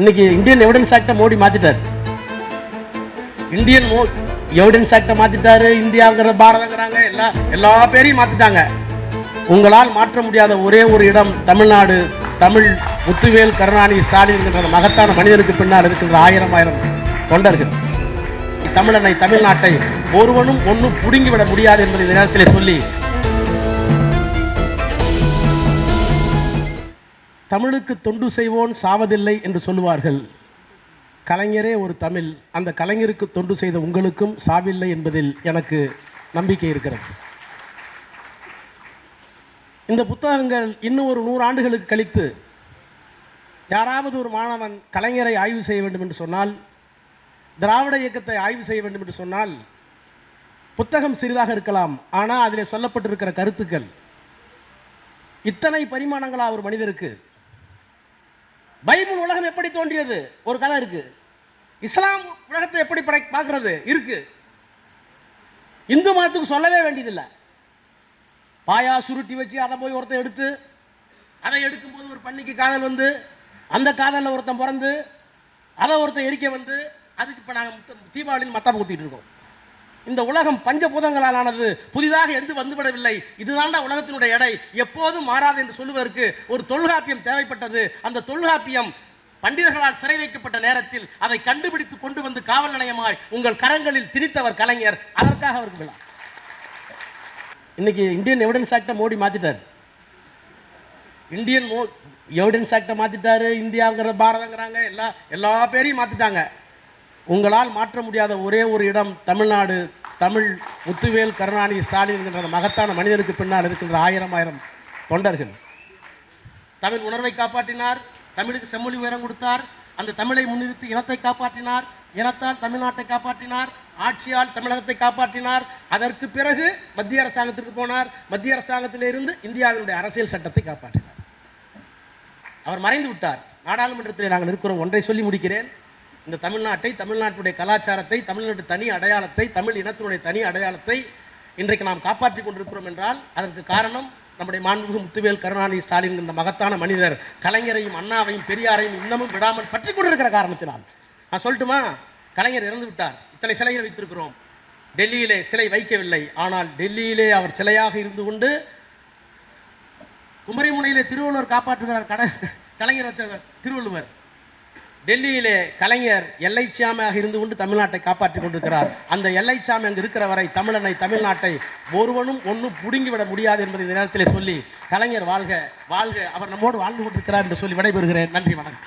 இன்னைக்கு Indian evidence ஆக்டை மோடி மாத்திட்டார். இந்தியன் மோ எவிடன்ஸ் ஆக்டை மாத்திட்டாரு இந்தியாங்கிற பாரதங்கிறாங்க எல்லா எல்லா பேரையும் மாத்திட்டாங்க. உங்களால் மாற்ற முடியாத ஒரே ஒரு இடம் தமிழ்நாடு தமிழ் முத்துவேல் கருணாநிதி ஸ்டாலின் என்கின்ற மகத்தான மனிதனுக்கு பின்னால் இருக்கின்ற ஆயிரம் ஆயிரம் தொண்டர்கள். தமிழனை தமிழ்நாட்டை ஒருவனும் ஒன்றும் புடுங்கிவிட முடியாது என்பதை நேரத்தில் சொல்லி தமிழுக்கு தொண்டு செய்வோன் சாவதில்லை என்று சொல்லுவார்கள். கலைஞரே ஒரு தமிழ். அந்த கலைஞருக்கு தொண்டு செய்த உங்களுக்கும் சாவில்லை என்பதில் எனக்கு நம்பிக்கை இருக்கிறது. இந்த புத்தகங்கள் இன்னும் ஒரு நூறு ஆண்டுகளுக்கு கழித்து யாராவது ஒரு மாணவன் கலைஞரை ஆய்வு செய்ய வேண்டும் என்று சொன்னால் திராவிட இயக்கத்தை ஆய்வு செய்ய வேண்டும் என்று சொன்னால் புத்தகம் சிறிதாக இருக்கலாம். ஆனால் அதில் சொல்லப்பட்டிருக்கிற கருத்துக்கள் இத்தனை பரிமாணங்களா ஒரு மனிதருக்கு உலகம் எப்படி தோன்றியது? ஒரு கதை இருக்கு. இஸ்லாம் உலகத்தை எப்படி படை பார்க்கிறது? இருக்கு. இந்து மதத்துக்கு சொல்லவே வேண்டியதில்லை. பாயா சுருட்டி வச்சு அதை போய் ஒருத்தன் எடுத்து அதை எடுக்கும்போது ஒரு பண்ணிக்கு காதல் வந்து அந்த காதலில் ஒருத்தன் பிறந்து அதை ஒருத்தன் எரிக்க வந்து அதுக்கு இப்போ நாங்கள் தீபாவளின்னு மத்தாப்பு குத்திட்டு இருக்கோம். இந்த உலகம் பஞ்சபூதங்களால் ஆனது புதிதாக எந்த வந்துவிடவில்லை? இதுதான்டா உலகத்தினுடைய எடை. எப்போதும் மாறாது என்று சொல்லுவதற்கு ஒரு தொல்காப்பியம் தேவைப்பட்டது. அந்த தொல்காப்பியம் பண்டிதர்களால் சிறை வைக்கப்பட்ட நேரத்தில் அதை கண்டுபிடித்து கொண்டு வந்து காவல் நிலையமாய் உங்கள் கரங்களில் திணித்தவர் கலைஞர். அதற்காக அவருக்கு விழா. இன்னைக்கு இந்தியன் எவிடன்ஸ் ஆக்டை மோடி மாத்திட்டார். இந்தியன் மோ எவிடன்ஸ் ஆக்டை மாத்திட்டாரு இந்தியாங்கிற பாரதங்கிறாங்க எல்லா எல்லா பேரையும் மாத்திட்டாங்க. உங்களால் மாற்ற முடியாத ஒரே ஒரு இடம் தமிழ்நாடு தமிழ் முத்துவேல் கருணாநிதி ஸ்டாலின் என்கின்ற மகத்தான மனிதனுக்கு பின்னால் இருக்கின்ற ஆயிரம் ஆயிரம் தொண்டர்கள். தமிழ் உணர்வை காப்பாற்றினார். தமிழுக்கு செம்மொழி உயரம் கொடுத்தார். அந்த தமிழை முன்னிறுத்தி இனத்தை காப்பாற்றினார். இனத்தால் தமிழ்நாட்டை காப்பாற்றினார். ஆட்சியால் தமிழகத்தை காப்பாற்றினார். அதற்கு பிறகு மத்திய அரசாங்கத்திற்கு போனார். மத்திய அரசாங்கத்திலிருந்து இந்தியாவினுடைய அரசியல் சட்டத்தை காப்பாற்றினார். அவர் மறைந்து விட்டார். நாடாளுமன்றத்தில் நாங்கள் இருக்கிறோம். ஒன்றை சொல்லி முடிக்கிறேன். இந்த தமிழ்நாட்டை தமிழ்நாட்டுடைய கலாச்சாரத்தை தமிழ்நாட்டு தனி அடையாளத்தை தமிழ் இனத்தினுடைய தனி அடையாளத்தை இன்றைக்கு நாம் காப்பாற்றிக் கொண்டிருக்கிறோம் என்றால் அதற்கு காரணம் நம்முடைய மாண்புமிகு முத்துவேல் கருணாநிதி ஸ்டாலின் என்ற மகத்தான மனிதர் கலைஞரையும் அண்ணாவையும் பெரியாரையும் இன்னமும் விடாமல் பற்றி கொண்டிருக்கிற காரணத்தினால். நான் சொல்லட்டுமா? கலைஞர் இறந்து விட்டார். இத்தனை சிலைகள் வைத்திருக்கிறோம். டெல்லியிலே சிலை வைக்கவில்லை. ஆனால் டெல்லியிலே அவர் சிலையாக இருந்து கொண்டு குமரிமுனையிலே திருவள்ளுவர் காப்பாற்றுகிறார் கட கலைஞர் வச்ச திருவள்ளுவர். டெல்லியிலே கலைஞர் எல்லைச்சாமியாக இருந்து கொண்டு தமிழ்நாட்டை காப்பாற்றி கொண்டிருக்கிறார். அந்த எல்லைச்சாமி அங்கு இருக்கிற வரை தமிழனை தமிழ்நாட்டை ஒருவனும் ஒன்றும் புடுங்கிவிட முடியாது என்பதை இந்த நேரத்திலே சொல்லி கலைஞர் வாழ்க வாழ்க. அவர் நம்மோடு வாழ்ந்து கொண்டிருக்கிறார் என்று சொல்லி விடைபெறுகிறேன். நன்றி வணக்கம்.